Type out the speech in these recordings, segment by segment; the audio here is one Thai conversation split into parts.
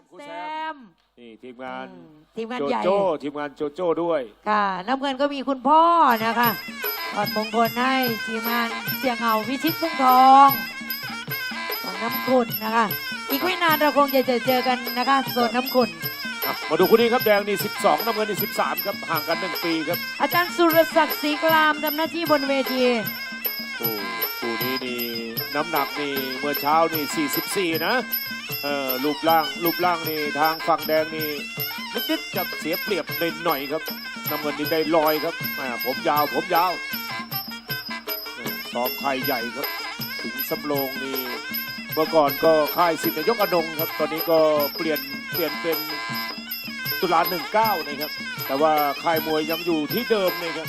มครูแซแซมมนี่ทีมงานอืมทีมงานโจใหญ่ โจ้ทีมงานโจโจ้ด้วยค่ะ น้ำเงินก็มีคุณพ่อนะคะถอดมงคลให้ทีมงานเสียงเหงาวิชิตพุ่งทองของน้ำขุนนะคะ อีกไม่นานเราคงจะเจอเจอกันนะคะโซนน้ำขุนอะมาดูคู่นี้ครับแดงนี่ 12น้ำเงินนี่ 13 ครับห่างกัน 1 ปีครับอาจารย์สุรศักดิ์ศรีกลามทำหน้าที่บนเวที โอ้คู่นี้นี่น้ำหนักนี่เมื่อเช้านี่ 44 นะ เออรูปร่างรูปร่างนี่ทางฝั่งแดงนี่นิดๆกับเสียเปรียบหน่อยๆครับน้ำเงินนี่ได้ลอยครับผมยาวผมยาวซ้อมค่ายใหญ่ครับ ถึงสำโรงนี่เมื่อก่อนก็ค่ายสิทธินายกอนงครับ ตอนนี้ก็เปลี่ยนเปลี่ยนเป็นตุลาหนึ่งเก้านะครับ แต่ว่าค่ายมวยยังอยู่ที่เดิมนะครับ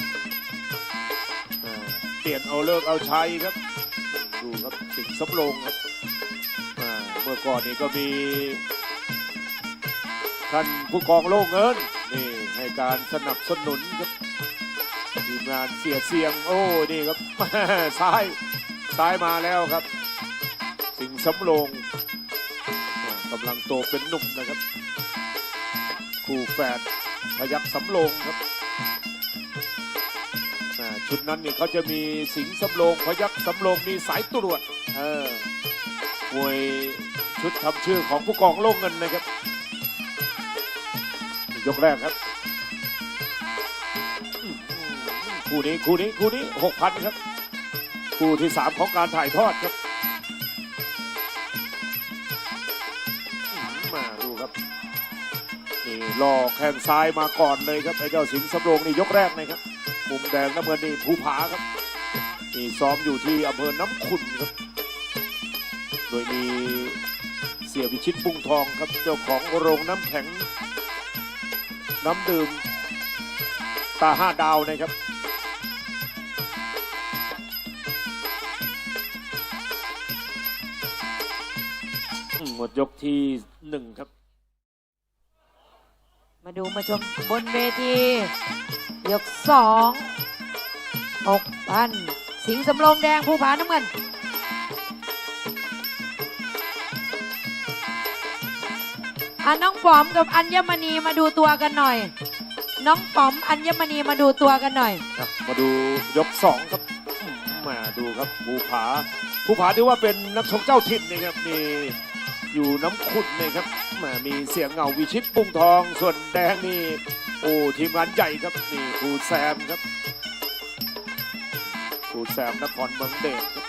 เปลี่ยนเอาเลิกเอาใช้ครับ ดูครับสิงสำโรงครับ เมื่อก่อนนี้ก็มีท่านผู้กองโล่งเงินนี่ให้การสนับสนุนครับทีมงานเสียเสียงโอ้นี่ครับซ้ายซ้ายมาแล้วครับ สิงสำโรงกำลังโตเป็นหนุ่มนะครับคู่แฝดพยักสำโรงครับชุดนั้นเนี่ยเขาจะมีสิงสำโรงพยักสำโรงมีสายตรวจเออมวย ชุดทำชื่อของผู้กองโล่งเงินนะครับ ยกแรกครับ คู่นี้คู่นี้คู่นี้หกพันครับ คู่ที่สามของการถ่ายทอดครับมาดูครับนี่รอแข้งซ้ายมาก่อนเลยครับไอ้เจ้าสิงห์สำโรงนี่ยกแรกนะครับมุมแดงน้ำเงินนี่ภูผาครับนี่ซ้อมอยู่ที่อำเภอน้ำขุนครับ โดยมี เสียวิชิตบุ้งทองครับเจ้าของโรงน้ำแข็ง น้ำดื่มตาห้าดาวนะครับหมดยกที่หนึ่งครับ มาดูมาชมบนเวที ยกสองหกพัน สิงสำโรงแดงภูผาน้ำเงิน อะน้องป๋อมกับอัญมณีมาดูตัวกันหน่อย น้องป๋อมอัญมณีมาดูตัวกันหน่อย ครับมาดูยกสองครับอืมมาดูครับภูผาภูผาที่ว่าเป็นนักชกเจ้าถิ่นนะครับนี่อยู่น้ำขุ่นเลยครับมามีเสียงเงาวิชิตปุ้งทอง ส่วนแดงนี่โอ้ทีมงานใหญ่ครับนี่ครูแซมครับครูแซมนครเมืองเดชครับ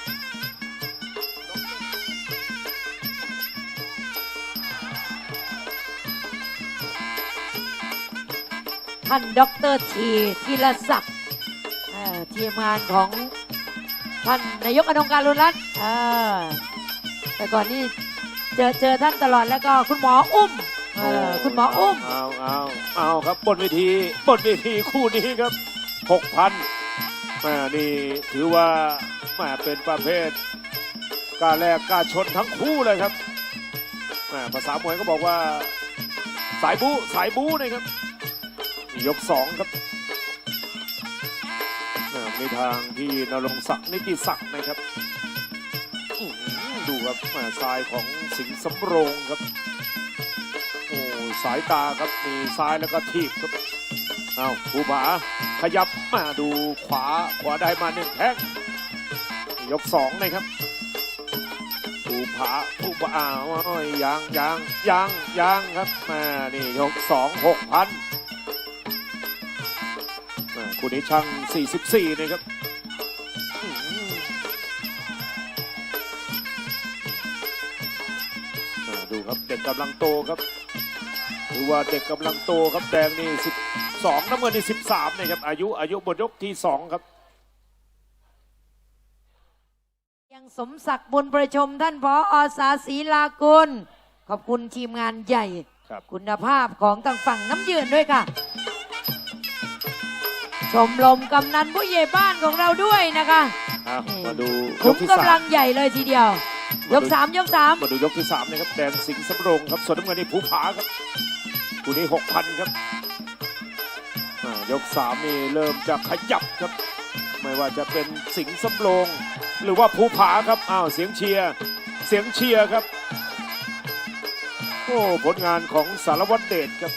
ท่านด็อกเตอร์ทีธีรศักดิ์ทีมงานของท่านนายกอนงการุณรัตน์แต่ก่อนนี่เจอเจอท่านตลอดแล้วก็คุณหมออุ้มคุณหมออุ้มเอาเอาเอาครับบนเวทีบนเวทีคู่นี้ครับหกพันมานี่ถือว่ามาเป็นประเภทกล้าแลกกล้าชนทั้งคู่เลยครับแม่ภาษามวยก็บอกว่า สายบู๊สายบู๊นะครับ ยกสองครับม่ทางที่นรงศักดิ์นิติศักดิ์นะครับ ดูครับแม่ซ้ายของสิงห์สำโรงครับ โอ้สายตาครับมีซ้ายแล้วก็ทีบครับเอาภูผาขยับมาดูขวาขวาได้มาหนึ่งแข้งยกสองนะครับภูผาภูผาอ้าวโอ้ยยังยังยังยังครับมานี่ยกสองหกพัน คู่นี้ช่าง 44 นะครับอื้อหืออ่าดูครับเด็กกำลังโตครับถือว่าเด็กกำลังโตครับแดงนี่สิบสองน้ำเงินนี่สิบสามนะครับ อายุอายุบนยกที่สองครับ ยังสมศักดิ์บุญประชมท่านพออสาศรีลากุล ขอบคุณทีมงานใหญ่ครับคุณภาพของต่างฝั่งน้ำยืนด้วยค่ะ ชมรมกำนันผู้ใหญ่บ้านของเราด้วยนะคะอะนี่มาดูยคุ้กมที่กำสาลัมงใหญ่เลยทีเดียว ยกสามยกสามมาดูยกที่สามนะครับแดงสิงห์สำโรงครับส่วนน้ำเงินนี่ภูผาครับคู่นี้หกพันครับอ่ายกสามนี่เริ่มจะขยับครับ ไม่ว่าจะเป็นสิงห์สำโรงหรือว่าภูผาครับอ้าวเสียงเชียร์เสียงเชียร์ครับอ้ผลงานของสารวัตรเดชครับ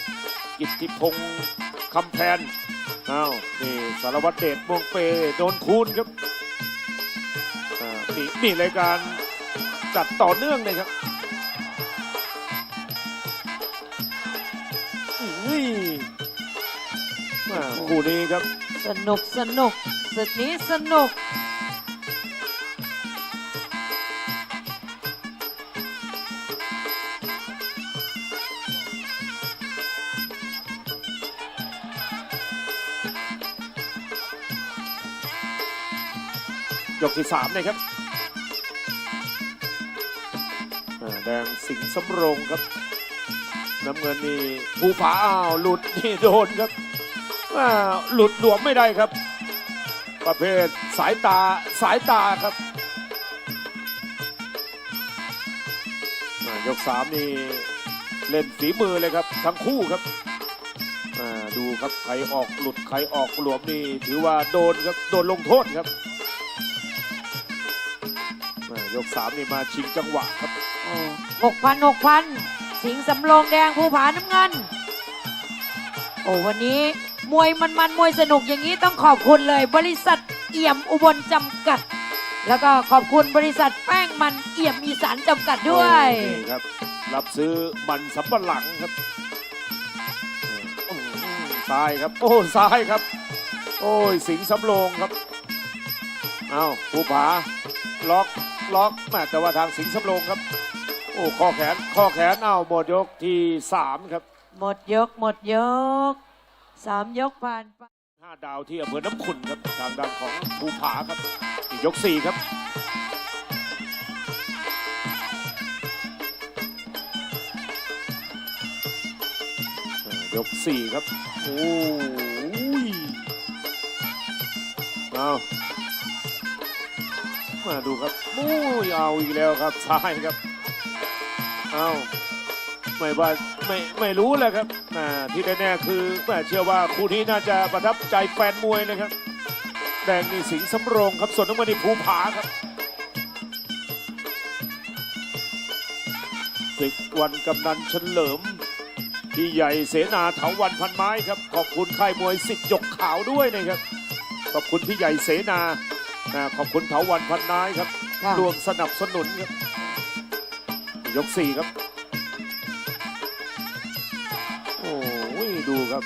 กิตติพงศ์คำแพน อ้าวนี่สารวัตรเดชม่วงเปโดนคูณครับอ่านี่นี่รายการจัดต่อเนื่องเลยครับอุ้ยมาคู่นี้ครับ สนุกสนุกศึกนี้สนุก ยกที่สามเลยครับแดงสิงห์สำโรงครับ น้ำเงินนี่ภูผาอ้าวหลุดนี่โดนครับอ่าหลุดหลวมไม่ได้ครับ ประเภทสายตาสายตาครับอ่ายกสามนี่เล่นฝีมือเลยครับ ทั้งคู่ครับอ่าดูครับใครออกหลุดใครออกหลวมนี่ถือว่าโดนครับโดนลงโทษครับ ยกสามนี่มาชิงจังหวะครับหกพันหกพันสิงห์สำโรงแดงภูผาน้ำเงิน โอ้วันนี้มวยมันมันๆมวยสนุกอย่างนี้ต้องขอบคุณเลย บริษัทเอี่ยมอุบลจำกัด แล้วก็ขอบคุณบริษัทแป้งมันเอี่ยมอีสานจำกัดด้วยโอ้นี่ครับ รับซื้อมันสำปะหลังครับอืมซ้ายครับ โอ้ซ้ายครับ โอ้ยสิงห์สำโรงครับ เอาภูผาล็อก ล็อกแม่แต่ว่าทางสิงห์สำโรงครับ โอ้ข้อแขนข้อแขนเอาหมดยกที่สามครับหมดยกหมดยกสามยกผ่านไปห้าดาวที่อำเภอน้ำขุนครับทางด้านของภูผาครับอีกยกสี่ครับยกสี่ครับ โอ้ยเอา มาดูครับโอ้ยเอาอีกแล้วครับซ้ายครับเอาไม่ว่าไม่ไม่รู้เลยครับอ่าที่แน่ๆคือแม่เชื่อว่าคู่นี้น่าจะประทับใจแฟนมวยนะครับ แดงนี่สิงสำโรงครับส่วนน้ำมันนี่ภูผาครับศึกวันกำนันเฉลิมพี่ใหญ่เสนาเถาวันพันไม้ครับ ขอบคุณค่ายมวยสิทธิ์ยกขาวด้วยนะครับ ขอบคุณพี่ใหญ่เสนา อ่าขอบคุณเถาวันพันไม้ครับค่ะ รวมสนับสนุนครับ ยกสี่ครับ โอ้ยดูครับ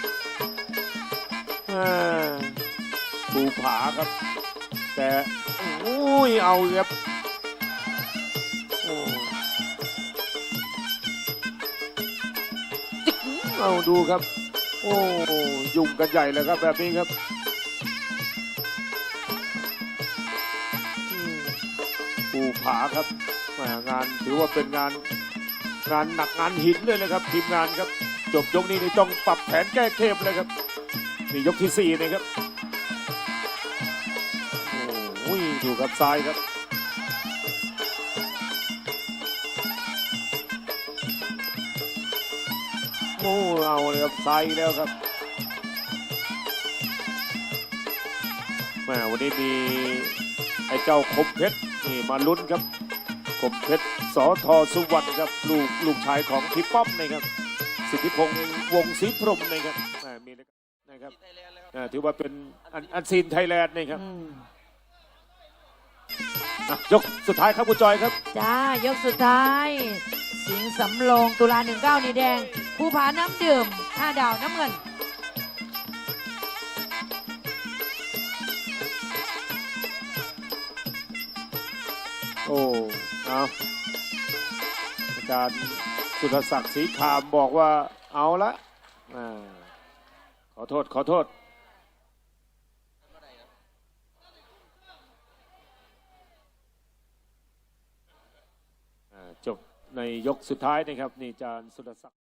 อ่าภูผาครับ แต่โอ้ยเอาอีกครับโอ้จิ๊กเอาดูครับ โอ้ยุ่งกันใหญ่เลยครับแบบนี้ครับ ภูผาครับงานถือว่าเป็นงานงานหนักงานหินเลยนะครับ ทีมงานครับ จบยกนี้นี่ต้องปรับแผนแก้เกมเลยครับนี่ยกที่สี่นะครับโอ้ยดูครับซ้ายครับโอ้เอาเลยครับซ้ายแล้วครับแหมวันนี้มีไอ้เจ้าคมเพชร นี่มาลุ้นครับคมเพชรสอทอสุวรรณครับ ลูกลูกชายของพี่ป้อมนะครับ สิทธิพงษ์วงศรีพรหมนะครับแหมมีนะครับอ่าถือว่าเป็นอันอันซีนไทยแลนด์นะครับอืมอะยกสุดท้ายครับคุณจอยครับ จ้ายกสุดท้าย สิงห์สำโรงตุลาหนึ่งเก้านี่แดงภูผาน้ำดื่มห้าดาวน้ำเงิน โอ้เอาอาจารย์สุรศักดิ์ศรีคามบอกว่าเอาละอขอโทษ ขอโทษ จบในยกสุดท้ายนะครับ นี่อาจารย์สุรศักดิ์